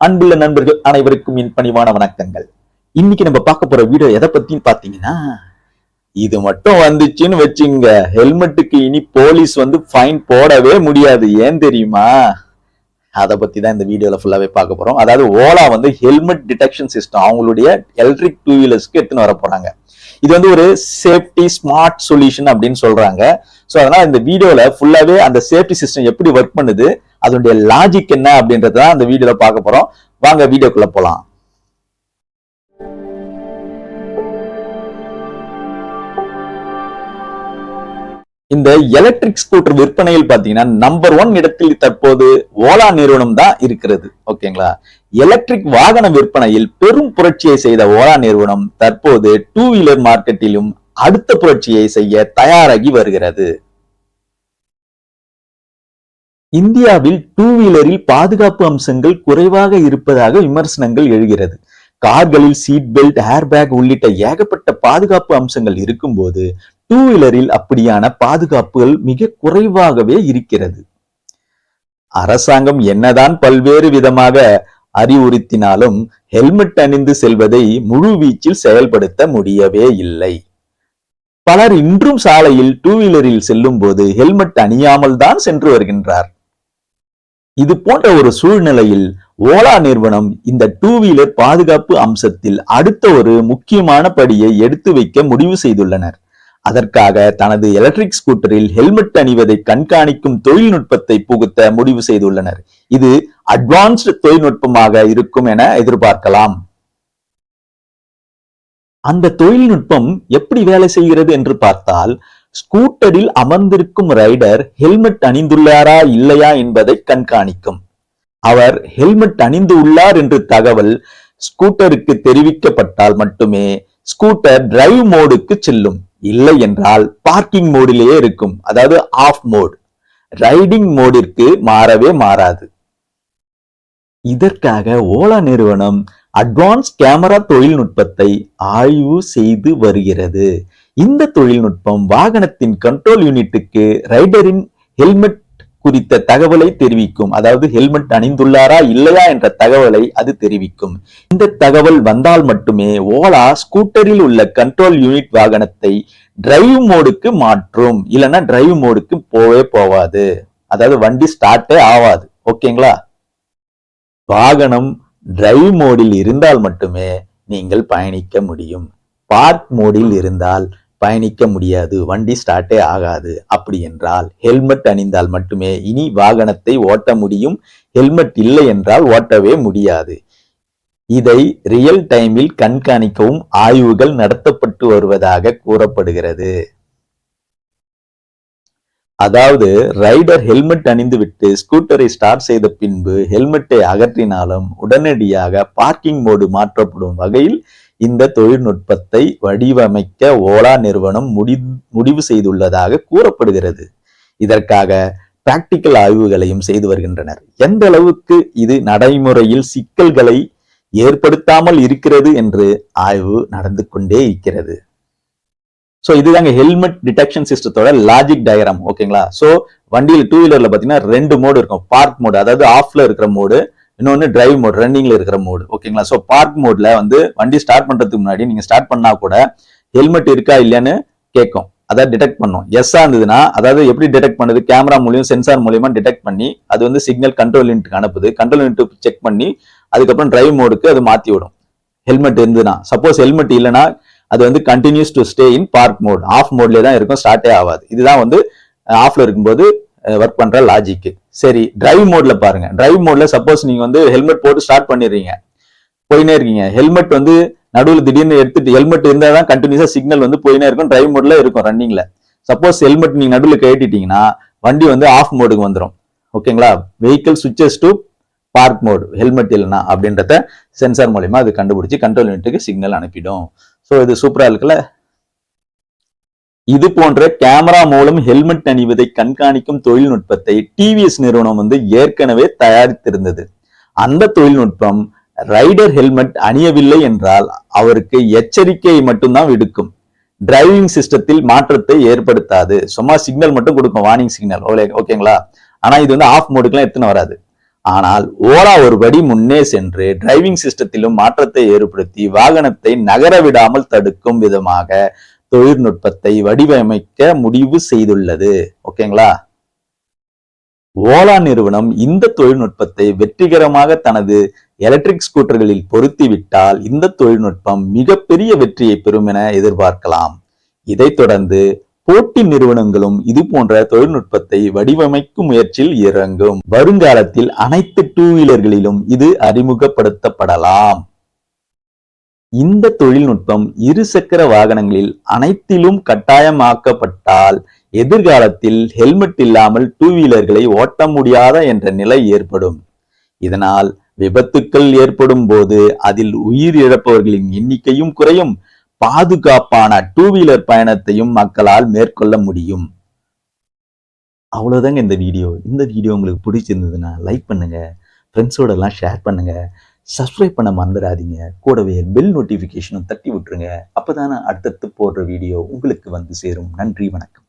அன்புள்ள நண்பர்கள் அனைவருக்கும் என் பணிவான வணக்கங்கள். இன்னைக்கு நம்ம பார்க்க போற வீடியோ எதை பத்தின்னு பாத்தீங்கன்னா இது மட்டும் வந்துச்சுன்னு வச்சுங்க. ஹெல்மெட்டுக்கு இனி போலீஸ் வந்து ஃபைன் போடவே முடியாது. ஏன் தெரியுமா? அதை பத்தி தான் இந்த வீடியோல ஃபுல்லாவே பார்க்க போறோம். அதாவது ஓலா வந்து ஹெல்மெட் டிடெக்ஷன் சிஸ்டம் அவங்களுடைய எலக்ட்ரிக் டூ வீலர்ஸ்க்கு எடுத்துன்னு வர போறாங்க. இது வந்து ஒரு சேஃப்டி ஸ்மார்ட் சொல்யூஷன் அப்படின்னு சொல்றாங்க. ஸோ அதனால இந்த வீடியோல ஃபுல்லாவே அந்த சேஃப்டி சிஸ்டம் எப்படி ஒர்க் பண்ணுது அதனுடைய லாஜிக் என்ன அப்படின்றத தான் அந்த வீடியோல பார்க்க போறோம். வாங்க வீடியோக்குள்ள போலாம். இந்த எலக்ட்ரிக் ஸ்கூட்டர் விற்பனையில் பாத்தீங்கன்னா நம்பர் ஒன் இடத்தில் தற்போது ஓலா நிறுவனம் தான் இருக்கிறது. ஓகேங்களா? எலக்ட்ரிக் வாகன விற்பனையில் பெரும் புரட்சியை செய்த ஓலா நிறுவனம் தற்போது டூ வீலர் மார்க்கெட்டிலும் அடுத்த புரட்சியை செய்ய தயாராகி வருகிறது. இந்தியாவில் டூ வீலரில் பாதுகாப்பு அம்சங்கள் குறைவாக இருப்பதாக விமர்சனங்கள் எழுகிறது. கார்களில் சீட் பெல்ட் ஏர்பேக் உள்ளிட்ட ஏகப்பட்ட பாதுகாப்பு அம்சங்கள் இருக்கும்போது டூ வீலரில் அப்படியான பாதுகாப்புகள் மிக குறைவாகவே இருக்கிறது. அரசாங்கம் என்னதான் பல்வேறு விதமாக அறிவுறுத்தினாலும் ஹெல்மெட் அணிந்து செல்வதை முழு வீச்சில் செயல்படுத்த முடியவே இல்லை. பலர் இன்றும் சாலையில் டூ வீலரில் செல்லும் போது ஹெல்மெட் அணியாமல் தான் சென்று வருகின்றார். இது போன்ற ஒரு சூழ்நிலையில் ஓலா நிறுவனம் இந்த டூ வீலர் பாதுகாப்பு அம்சத்தில் அடுத்த ஒரு முக்கியமான படியை எடுத்து வைக்க முடிவு செய்துள்ளனர். அதற்காக தனது எலக்ட்ரிக் ஸ்கூட்டரில் ஹெல்மெட் அணிவதை கண்காணிக்கும் தொழில்நுட்பத்தை புகுத்த முடிவு செய்துள்ளனர். இது அட்வான்ஸ்டு தொழில்நுட்பமாக இருக்கும் என எதிர்பார்க்கலாம். அந்த தொழில்நுட்பம் எப்படி வேலை செய்கிறது என்று பார்த்தால் ஸ்கூட்டரில் அமர்ந்திருக்கும் ரைடர் ஹெல்மெட் அணிந்துள்ளாரா இல்லையா என்பதை கண்காணிக்கும். அவர் ஹெல்மெட் அணிந்து உள்ளார் என்று தகவல் ஸ்கூட்டருக்கு தெரிவிக்கப்பட்டால் மட்டுமே ஸ்கூட்டர் டிரைவ் மோடுக்கு செல்லும். இல்லை என்றால் பார்க்கிங் மோடிலேயே இருக்கும். அதாவது ஆஃப் மோட் ரைடிங் மோடிற்கு மாறவே மாறாது. இதற்காக ஓலா நிறுவனம் அட்வான்ஸ் கேமரா தொழில்நுட்பத்தை ஆய்வு செய்து வருகிறது. இந்த தொழில்நுட்பம் வாகனத்தின் கண்ட்ரோல் யூனிட்டுக்கு ரைடரின் ஹெல்மெட் குறித்த தகவலை தெரிவிக்கும். அதாவது ஹெல்மெட் அணிந்துள்ளாரா இல்லையா என்ற தகவலை அது தெரிவிக்கும். இந்த தகவல் வந்தால் மட்டுமே ஓலா ஸ்கூட்டரில் உள்ள கண்ட்ரோல் யூனிட் வாகனத்தை டிரைவ் மோடுக்கு மாற்றும். இல்லைன்னா டிரைவ் மோடுக்கு போவே போவாது. அதாவது வண்டி ஸ்டார்ட்டே ஆவாது. ஓகேங்களா வாகனம் டிரைவ் மோடில் இருந்தால் மட்டுமே நீங்கள் பயணிக்க முடியும். பார்க் மோடில் இருந்தால் பயணிக்க முடியாது வண்டி ஸ்டார்ட்டே ஆகாது. அப்படி என்றால் ஹெல்மெட் அணிந்தால் மட்டுமே இனி வாகனத்தை ஓட்ட முடியும். ஹெல்மெட் இல்லை என்றால் ஓட்டவே முடியாது. இதை ரியல் டைமில் கண்காணிக்கவும் ஆய்வுகள் நடத்தப்பட்டு வருவதாக கூறப்படுகிறது. அதாவது ரைடர் ஹெல்மெட் அணிந்துவிட்டு ஸ்கூட்டரை ஸ்டார்ட் செய்த பின்பு ஹெல்மெட்டை அகற்றினாலும் உடனடியாக பார்க்கிங் மோடு மாற்றப்படும் வகையில் இந்த தொழில்நுட்பத்தை வடிவமைக்க ஓலா நிறுவனம் முடி முடிவு செய்துள்ளதாக கூறப்படுகிறது. இதற்காக பிராக்டிக்கல் ஆய்வுகளையும் செய்து வருகின்றனர். எந்த அளவுக்கு இது நடைமுறையில் சிக்கல்களை ஏற்படுத்தாமல் இருக்கிறது என்று ஆய்வு நடந்து கொண்டே இருக்கிறது. ஸோ இதுதாங்க ஹெல்மெட் டிடெக்ஷன் சிஸ்டத்தோட லாஜிக் டயக்ராம் ஓகேங்களா ஸோ வண்டியில் டூ வீலர்ல பார்த்தீங்கன்னா ரெண்டு மோடு இருக்கும். பார்க் மோடு அதாவது ஆஃப்ல இருக்கிற மோடு இன்னொன்று டிரைவ் மோட் ரன்னிங்கில் இருக்கிற மோடு ஓகேங்களா ஸோ பார்க் மோட்ல வந்து வண்டி ஸ்டார்ட் பண்ணுறதுக்கு முன்னாடி நீங்கள் ஸ்டார்ட் பண்ணால் கூட ஹெல்மெட் இருக்கா இல்லையான்னு கேட்கும். அதை டிடெக்ட் பண்ணும். எஸ்ஸாக இருந்ததுன்னா அதாவது எப்படி டிடெக்ட் பண்ணுது? கேமரா மூலியம் சென்சார் மூலியமா டிடெக்ட் பண்ணி அது வந்து சிக்னல் கண்ட்ரோல் யூனிட்டுக்கு அனுப்புது. கண்ட்ரோல் யூனிட் செக் பண்ணி அதுக்கப்புறம் டிரைவ் மோடுக்கு அது மாற்றி விடும். ஹெல்மெட் இருந்ததுன்னா. சப்போஸ் ஹெல்மெட் இல்லைன்னா அது வந்து continues to stay in park mode off மோட்லேயே தான் இருக்கும் ஸ்டார்ட்டே ஆகாது. இதுதான் வந்து ஆஃப்ல இருக்கும்போது ஒர்க் பண்ணுற லாஜிக்கு சரி டிரைவ் மோட்ல பாருங்க. டிரைவ் மோட்ல சப்போஸ் நீங்க வந்து ஹெல்மெட் போட்டு ஸ்டார்ட் பண்ணிடுறீங்க. போயினே இருக்கீங்க. ஹெல்மெட் வந்து நடுவில் திடீர்னு எடுத்துட்டு ஹெல்மெட் இருந்தால் தான் கண்டினியூஸாக சிக்னல் வந்து போயினே இருக்கும். டிரைவ் மோட்ல இருக்கும் ரன்னிங்ல சப்போஸ் ஹெல்மெட் நீங்க நடுவில் கேட்டிட்டீங்கன்னா வண்டி வந்து ஆஃப் மோடுக்கு வந்துடும் ஓகேங்களா vehicle switches to park mode helmet இல்லைனா அப்படின்றத சென்சார் மூலயமா அது கண்டுபிடிச்சி கண்ட்ரோல் யூனிட்டுக்கு சிக்னல் அனுப்பிடும். ஸோ இது சூப்பராக இருக்குல்ல? இது போன்ற கேமரா மூலம் ஹெல்மெட் அணிவதை கண்காணிக்கும் தொழில்நுட்பத்தை டிவிஎஸ் நிறுவனம் வந்து ஏற்கனவே தயாரித்திருந்தது. அந்த தொழில்நுட்பம் ரைடர் ஹெல்மெட் அணியவில்லை என்றால் அவருக்கு எச்சரிக்கையை மட்டும்தான் விடுக்கும். டிரைவிங் சிஸ்டத்தில் மாற்றத்தை ஏற்படுத்தாது. சும்மா சிக்னல் மட்டும் கொடுக்கும். Warning signal. ஓகேங்களா? ஆனா இது வந்து ஆஃப் மோடுக்குலாம் எடுத்துன்னு வராது. ஆனால் ஓலா ஒரு படி முன்னே சென்று டிரைவிங் சிஸ்டத்திலும் மாற்றத்தை ஏற்படுத்தி வாகனத்தை நகர விடாமல் தடுக்கும் விதமாக தொழில்நுட்பத்தை வடிவமைக்க முடிவு செய்துள்ளது. ஓகேங்களா ஓலா நிறுவனம் இந்த தொழில்நுட்பத்தை வெற்றிகரமாக தனது எலக்ட்ரிக் ஸ்கூட்டர்களில் பொருத்திவிட்டால் இந்த தொழில்நுட்பம் மிகப்பெரிய வெற்றியை பெறும் என எதிர்பார்க்கலாம். இதைத் தொடர்ந்து போட்டி நிறுவனங்களும் இது போன்ற தொழில்நுட்பத்தை வடிவமைக்கும் முயற்சியில் இறங்கும். வருங்காலத்தில் அனைத்து டூ வீலர்களிலும் இது அறிமுகப்படுத்தப்படலாம். இந்த தொழில்நுட்பம் இருசக்கர வாகனங்களில் அனைத்திலும் கட்டாயமாக்கப்பட்டால் எதிர்காலத்தில் ஹெல்மெட் இல்லாமல் டூ வீலர்களை ஓட்ட முடியாத என்ற நிலை ஏற்படும். இதனால் விபத்துக்கள் ஏற்படும் போது அதில் உயிர் இழப்பவர்களின் எண்ணிக்கையும் குறையும். பாதுகாப்பான டூ வீலர் பயணத்தையும் மக்களால் மேற்கொள்ள முடியும். அவ்வளவுதாங்க இந்த வீடியோ. இந்த வீடியோ உங்களுக்கு பிடிச்சிருந்ததுன்னா லைக் பண்ணுங்க. ஃப்ரெண்ட்ஸோடலாம் ஷேர் பண்ணுங்க. சப்ஸ்கிரைப் பண்ண மறந்துடாதீங்க. கூடவே பெல் நோட்டிஃபிகேஷனும் தட்டி விட்டுருங்க. அப்பதானே அடுத்தடுத்து போடுற வீடியோ உங்களுக்கு வந்து சேரும். நன்றி வணக்கம்.